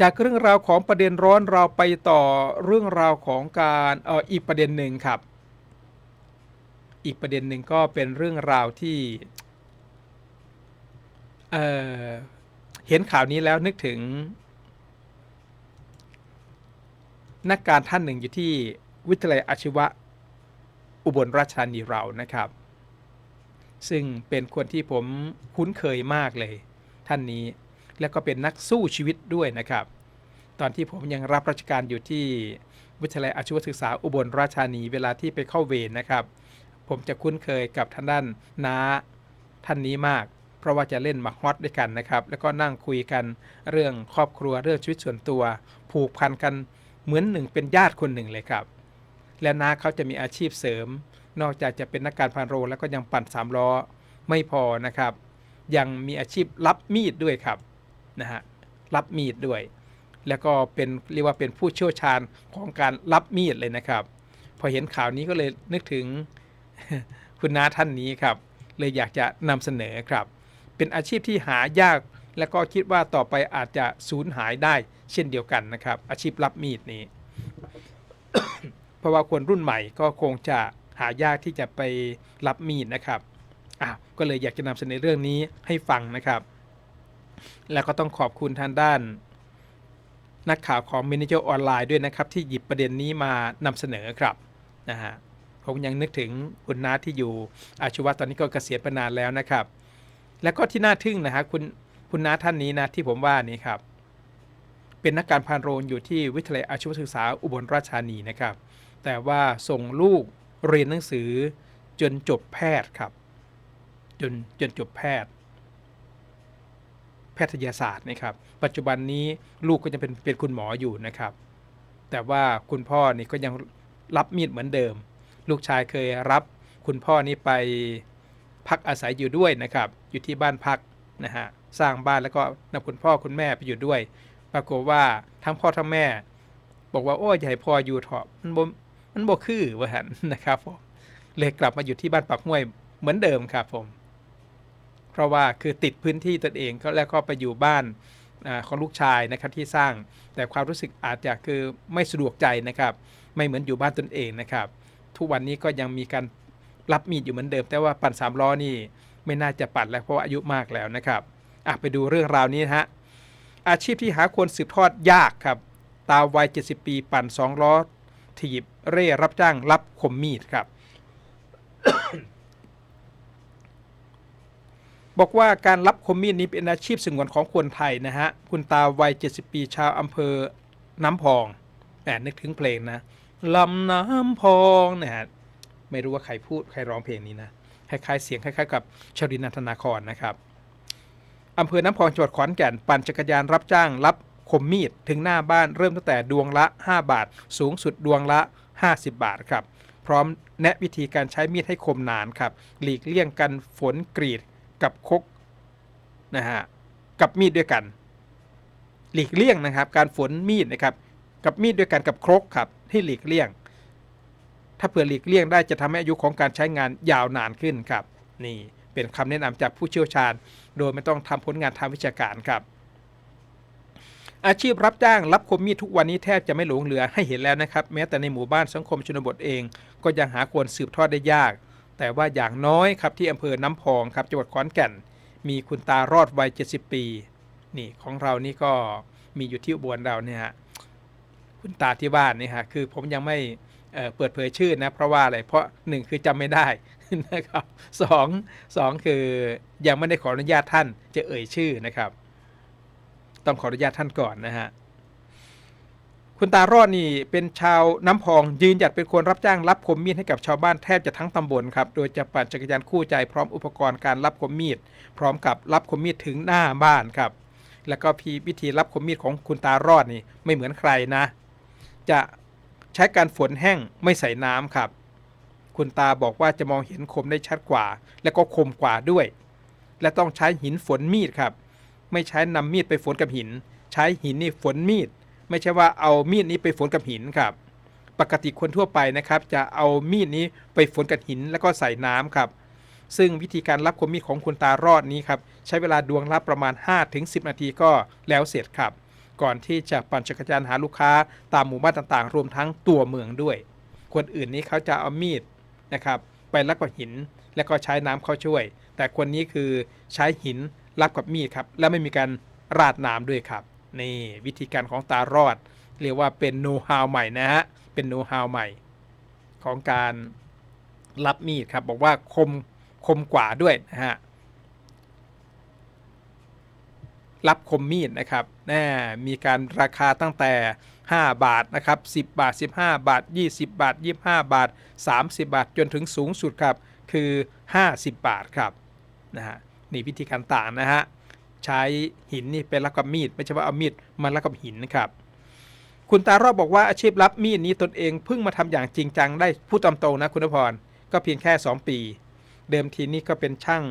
จากเรื่องราวของประเด็นร้อนเราไปต่อเรื่องราวของการเอออีกประเด็นหนึ่งครับ อีกประเด็นหนึ่งก็เป็นเรื่องราวที่เออเห็นข่าวนี้แล้วนึกถึง นักการท่านหนึ่งอยู่ที่วิทยาลัยอาชีวะอุบลราชธานีเรานะครับ ซึ่งเป็นคนที่ผมคุ้นเคยมากเลยท่านนี้ แล้วก็เป็นนักสู้ชีวิตด้วยนะครับ ตอนที่ผมยังรับราชการอยู่ที่วิทยาลัยอาชีวศึกษาอุบลราชธานีเวลาที่ไปเข้าเวรนะครับ ผมจะคุ้นเคยกับท่างด้านน้าท่านนี้มาก เพราะว่าจะเล่นหมากฮอตด้วยกันนะครับ แล้วก็นั่งคุยกันเรื่องครอบครัวเรื่องชีวิตส่วนตัว ผูกพันกันเหมือนหนึ่งเป็นญาติคนหนึ่งเลยครับ และน้าเขาจะมีอาชีพเสริม นอกจากจะเป็นนักการพานโรงแล้วก็ยังปั่นสามล้อไม่พอนะครับ ยังมีอาชีพรับมีดด้วยครับ นะฮะรับมีดด้วย แล้วก็เป็นเรียกว่าเป็นผู้เชี่ยวชาญของการรับมีดเลยนะครับ พอเห็นข่าวนี้ก็เลยนึกถึงคุณน้าท่านนี้ครับ เลยอยากจะนำเสนอครับ เป็นอาชีพที่หายากและก็คิดว่าต่อไปอาจจะสูญหายได้เช่นเดียวกันนะครับ อาชีพรับมีดนี้ เพราะว่าคนรุ่นใหม่ก็คงจะหายากที่จะไปรับมีดนะครับอ้าวก็เลยอยากจะนำเสนอเรื่องนี้ให้ฟังนะครับ แล้วก็ต้องขอบคุณทางด้าน นักข่าวของ m ม n a g e r ออนไลน์ด้วยนะครับ ที่หยิบประเด็นนี้มานำเสนอครับนะฮะผมยังนึกถึงคุณน้าที่อยู่อาชีวะตอนนี้ก็เกษียณไปนานแล้วนะครับ แล้วก็ที่น่าทึ่งนะฮะคุณคุณน้าท่านนี้นะที่ผมว่านี่ครับ เป็นนักการพานโรงอยู่ที่วิทยาลัยอาชีวศึกษาอุบลราชธานีนะครับ แต่ว่าส่งลูกเรียนหนังสือจนจบแพทย์ครับ จนจนจบแพทย์ แพทยศาสตร์นะครับ ปัจจุบันนี้ลูกก็จะเป็นเป็นคุณหมออยู่นะครับ แต่ว่าคุณพ่อนี่ก็ยังรับมีดเหมือนเดิม ลูกชายเคยรับคุณพ่อนี่ไปพักอาศัยอยู่ด้วยนะครับ อยู่ที่บ้านพักนะฮะสร้างบ้านแล้วก็นำคุณพ่อคุณแม่ไปอยู่ด้วย ปรากฏว่าทั้งพ่อทั้งแม่ บอกว่าโอ้ยใหญ่พออยู่เถอะมันบ่มันบ่คือว่าหันนะครับผมเลยกลับมาอยู่ที่บ้านปักห้วยเหมือนเดิมครับผม เพราะว่าคือติดพื้นที่ตนเองก็แล้วก็ไปอยู่บ้านอของลูกชายนะครับที่สร้าง แต่ความรู้สึกอาจจะคือไม่สะดวกใจนะครับ ไม่เหมือนอยู่บ้านตนเองนะครับ ทุกวันนี้ก็ยังมีการรับมีดอยู่เหมือนเดิม แต่ว่าปั่นสามล้อนี่ไม่น่าจะปั่นแล้วเพราะาอายุมากแล้วนะครับอะไปดูเรื่องราวนี้นะฮะอาชีพที่หาคนสืบทอดยากครับตาวัย 70 ปี ปั่นสองล้อถีบเร่รับจ้างรับคมมีดครับ บอกว่าการรับคมมีดนี้เป็นอาชีพสงวนของคนไทยนะฮะ คุณตาวัย 70 ปีชาวอำเภอน้ำพองแหมนึกถึงเพลงนะลำน้ำพองนะฮะไม่รู้ว่าใครพูดใครร้องเพลงนี้นะคล้ายๆเสียงคล้ายๆกับชรินันทนาครนะครับอำเภอน้ำพองจังหวัดขอนแก่นปั่นจักรยานรับจ้างรับคมมีดถึงหน้าบ้านเริ่มตั้งแต่ดวงละ 5 บาท สูงสุดดวงละ 50 บาทครับ พร้อมแนะวิธีการใช้มีดให้คมนานครับ หลีกเลี่ยงกันฝนกรีด กับคกนะฮะกับมีดด้วยกัน หลีกเลี่ยงนะครับ การฝนมีดนะครับ กับมีดด้วยกันกับครกครับให้หลีกเลี่ยง ถ้าเผื่อหลีกเลี่ยงได้จะทำให้อายุของการใช้งานยาวนานขึ้นครับ นี่เป็นคำแนะนำจากผู้เชี่ยวชาญ โดยไม่ต้องทำผลงานทางวิชาการครับ อาชีพรับจ้างรับคมมีดทุกวันนี้แทบจะไม่หลงเหลือให้เห็นแล้วนะครับ แม้แต่ในหมู่บ้านสังคมชนบทเอง ก็ยังหาคนสืบทอดได้ยาก แต่ว่าอย่างน้อยครับที่อำเภอน้ำพองครับจังหวัดขอนแก่น มีคุณตารอดวัย 70 ปี นี่ของเรานี่ก็มีอยู่ที่อุบลเราเนี่ยฮะคุณตาที่บ้านนี่ฮะคือผมยังไม่เเปิดเผยชื่อนะเพราะว่าอะไรเพราะหนึ่งคือจำไม่ได้นะครับสองสองคือยังไม่ได้ขออนุญาตท่านจะเอ่ยชื่อนะครับ ต้องขออนุญาตท่านก่อนนะฮะ คุณตารอดนี่เป็นชาวน้ำพองยืนหยัดเป็นคนรับจ้างรับคมมีดให้กับชาวบ้านแทบจะทั้งตำบลครับ โดยจะปั่นจักรยานคู่ใจพร้อมอุปกรณ์การรับคมมีด พร้อมกับรับคมมีดถึงหน้าบ้านครับ แล้วก็พีวิธีรับคมมีดของคุณตารอดนี่ไม่เหมือนใครนะ จะใช้การฝนแห้งไม่ใส่น้ำครับ คุณตาบอกว่าจะมองเห็นคมได้ชัดกว่า และก็คมกว่าด้วย และต้องใช้หินฝนมีดครับ ไม่ใช้นำมีดไปฝนกับหิน ใช้หินนี่ฝนมีด ไม่ใช่ว่าเอามีดนี้ไปฝนกับหินครับ ปกติคนทั่วไปนะครับ จะเอามีดนี้ไปฝนกับหินแล้วก็ใส่น้ำครับ ซึ่งวิธีการรับคมมีดของคุณตารอดนี้ครับใช้เวลาดวงละประมาณ 5-10 นาทีก็แล้วเสร็จครับ ก่อนที่จะปั่นจักรยานหาลูกค้าตามหมู่บ้านต่างๆ รวมทั้งตัวเมืองด้วย คนอื่นนี้เขาจะเอามีดนะครับไปลักกับหินแล้วก็ใช้น้ำเข้าช่วย แต่คนนี้คือใช้หินรับกับมีดครับ และไม่มีการราดน้ำด้วยครับ นี่วิธีการของตารอด เรียกว่าเป็นโน้ตฮาวใหม่นะฮะ เป็นโน้ตฮาวใหม่ ของการรับมีดครับ บอกว่าคมคมกว่าด้วยนะฮะ รับคมมีดนะครับแน่มีการราคาตั้งแต่ 5 บาทนะครับ 10 บาท 15 บาท 20 บาท 25 บาท 30 บาท จนถึงสูงสุดครับ คือ 50 บาทครับนะฮะนี่วิธีการต่างนะฮะ ใช้หินนี่เป็นรับกับมีด ไม่ใช่ว่าเอามีดมารับกับหินนะครับคุณตารอบบอกว่าอาชีพรับมีดนี้ตนเองเพิ่งมาทำอย่างจริงจังได้พูดตามตรงนะคุณพรก็เพียงแค่ 2 ปี เดิมทีนี่ก็เป็นช่าง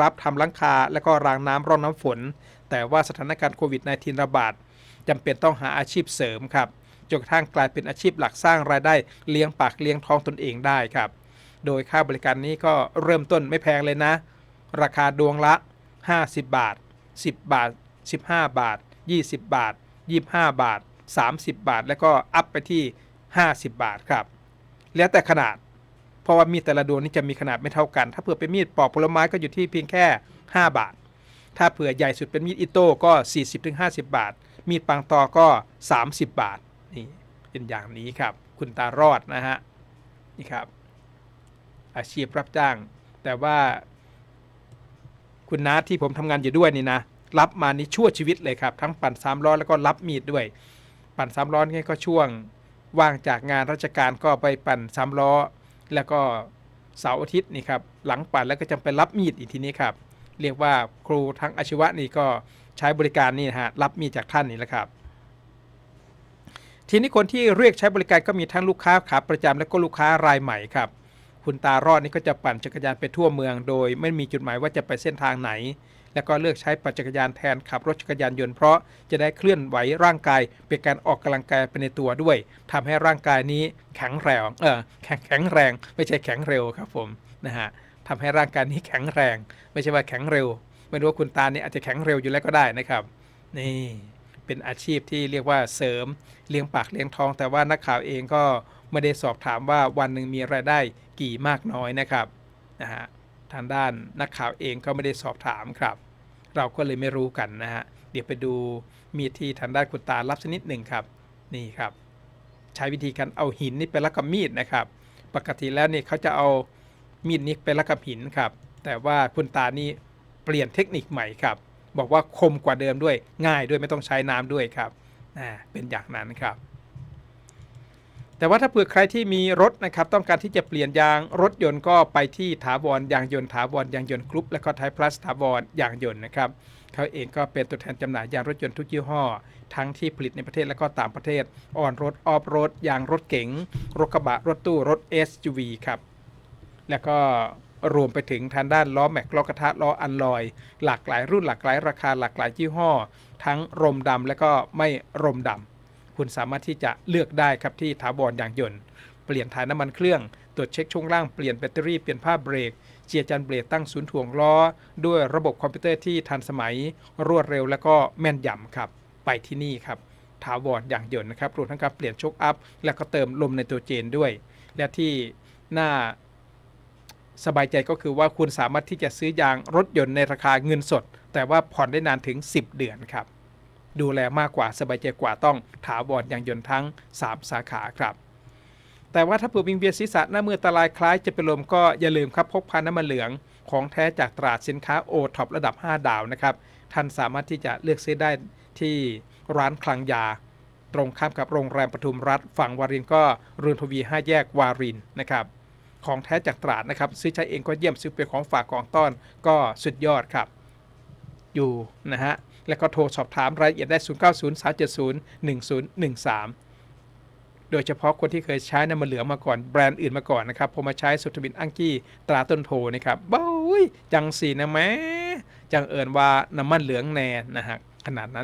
รับทำหลังคาแล้วก็รางน้ำร่องน้ำฝน แต่ว่าสถานการณ์โควิด -19 ระบาดจำเป็นต้องหาอาชีพเสริมครับจนกระทั่งกลายเป็นอาชีพหลักสร้างรายได้เลี้ยงปากเลี้ยงท้องตนเองได้ครับ โดยค่าบริการนี้ก็เริ่มต้นไม่แพงเลยนะ ราคาดวงละ 50 บาท 10 บาท 15 บาท 20 บาท 25 บาท 30 บาท แล้วก็อัพไปที่ 50 บาทครับ แล้วแต่ขนาด เพราะว่ามีดแต่ละดวงนี่จะมีขนาดไม่เท่ากัน ถ้าเผื่อเป็นมีดปอกผลไม้ก็อยู่ที่เพียงแค่ 5 บาท ถ้าเผื่อใหญ่สุดเป็นมีดอิโต้ก็ 40-50 บาท มีดปังตอก็ 30 บาทนี่เป็นอย่างนี้ครับ คุณตารอดนะฮะนี่ครับอาชีพรับจ้าง แต่ว่า คุณน้าที่ผมทำงานอยู่ด้วยนี่นะ รับมานี่ชั่วชีวิตเลยครับ ทั้งปั่นสามล้อแล้วก็รับมีดด้วย ปั่นสามล้อนี่ก็ช่วงว่างจากงานราชการก็ไปปั่นสามล้อ แล้วก็เสาร์อาทิตย์นี่ครับหลังปั่นแล้วก็จะไปรับมีดอีกทีนี้ครับเรียกว่าครูทั้งอาชีวะนี่ก็ใช้บริการนี่ฮะรับมีดจากท่านนี่แหละครับทีนี้คนที่เรียกใช้บริการก็มีทั้งลูกค้าขาประจำและก็ลูกค้ารายใหม่ครับ คุณตารอดนี่ก็จะปั่นจักรยานไปทั่วเมือง โดย ไม่มีจุดหมายว่าจะไปเส้นทางไหน แล้วก็เลือกใช้ปั่นจักรยานแทนขับรถจักรยานยนต์เพราะจะได้เคลื่อนไหวร่างกาย เป็นการออกกำลังกายไปในตัวด้วยทำให้ร่างกายนี้แข็งแรงเออแข็งแข็งแรง ไม่ใช่แข็งเร็วครับผมนะฮะทำให้ร่างกายนี้แข็งแรง ไม่ใช่ว่าแข็งเร็วไม่รู้ว่าคุณตาเนี่ยอาจจะแข็งเร็วอยู่แล้วก็ได้นะครับ นี่เป็นอาชีพที่เรียกว่าเสริมเลี้ยงปากเลี้ยงท้อง แต่ว่านักข่าวเองก็ไม่ได้สอบถามว่าวันหนึ่งมีรายได้ กี่มากน้อยนะครับนะฮะทางด้านนักข่าวเองก็ไม่ได้สอบถามครับ เราก็เลยไม่รู้กันนะฮะเดี๋ยวไปดูมีดที่ทางด้านคุณตารับสนิดหนึ่งครับนี่ครับ ใช้วิธีการเอาหินนี่ไปลักกับมีดนะครับ ปกติแล้วเนี่ยเขาจะเอามีดนี้ไปลักกับหินครับ แต่ว่าคุณตานี่เปลี่ยนเทคนิคใหม่ครับ บอกว่าคมกว่าเดิมด้วยง่ายด้วยไม่ต้องใช้น้ำด้วยครับอ่าเป็นอย่างนั้นครับ แต่ว่าถ้าเผื่อใครที่มีรถนะครับต้องการที่จะเปลี่ยนยางรถยนต์ก็ไปที่ถาวรยางยนต์ถาวรยางยนต์กรุ๊ปและก็ไทยพลัสถาวรยางยนต์นะครับเขาเองก็เป็นตัวแทนจำหน่ายยางรถยนต์ทุกยี่ห้อ ทั้งที่ผลิตในประเทศและก็ต่างประเทศออนรถออฟรถยางรถเก๋งรถกระบะรถตู้รถ SUV ครับแล้วก็รวมไปถึงทางด้านล้อแม็กล้อกระทะล้ออันลอย หลากหลายรุ่นหลากหลายราคาหลากหลายยี่ห้อ ทั้งรมดำและก็ไม่รมดำ คุณสามารถที่จะเลือกได้ครับที่ถาวรยางยนต์ เปลี่ยนถ่ายน้ำมันเครื่อง ตรวจเช็คช่วงล่าง เปลี่ยนแบตเตอรี่ เปลี่ยนผ้าเบรก เจียจันเบรกตั้งศูนย์ถ่วงล้อ ด้วยระบบคอมพิวเตอร์ที่ทันสมัย รวดเร็วและก็แม่นยำครับ ไปที่นี่ครับถาวรอย่างยนต์นะครับรวมทั้งการเปลี่ยนโชคอัพ และก็เติมลมในตัวเจนด้วย และที่น่าสบายใจก็คือว่าคุณสามารถที่จะซื้อยางรถยนต์ในราคาเงินสด แต่ว่าผ่อนได้นานถึง 10 เดือนครับ ดูแลมากกว่าสบายใจกว่าต้องถาวรยางยนต์ทั้ง 3 สาขาครับ แต่ว่าถ้าเผื่อวิงเวียนศีรษะหน้ามือตาลายคล้ายจะเป็นลมก็อย่าลืมครับพกพาน้ำมันเหลืองของแท้จากตราดสินค้าโอท็อประดับ 5 ดาวนะครับ ท่านสามารถที่จะเลือกซื้อได้ที่ร้านคลังยา ตรงข้ามกับโรงแรมปทุมรัฐ ฝั่งวารินก็เรือนทวี 5 แยกวารินนะครับของแท้จากตราดนะครับ ซื้อใช้เองก็เยี่ยมซื้อเป็นของฝากของต้อนก็สุดยอดครับ อยู่นะฮะ แล้วก็โทรสอบถามรายละเอียดได้ 0903701013 โดยเฉพาะคนที่เคยใช้น้ำมันเหลืองมาก่อนแบรนด์อื่นมาก่อนนะครับพอมาใช้สุทบินอังกี้ตราต้นโพนะครับบ้ยจังสีนะแม้จังเอิญว่าน้ำมันเหลืองแน่นะฮะขนาดนั้น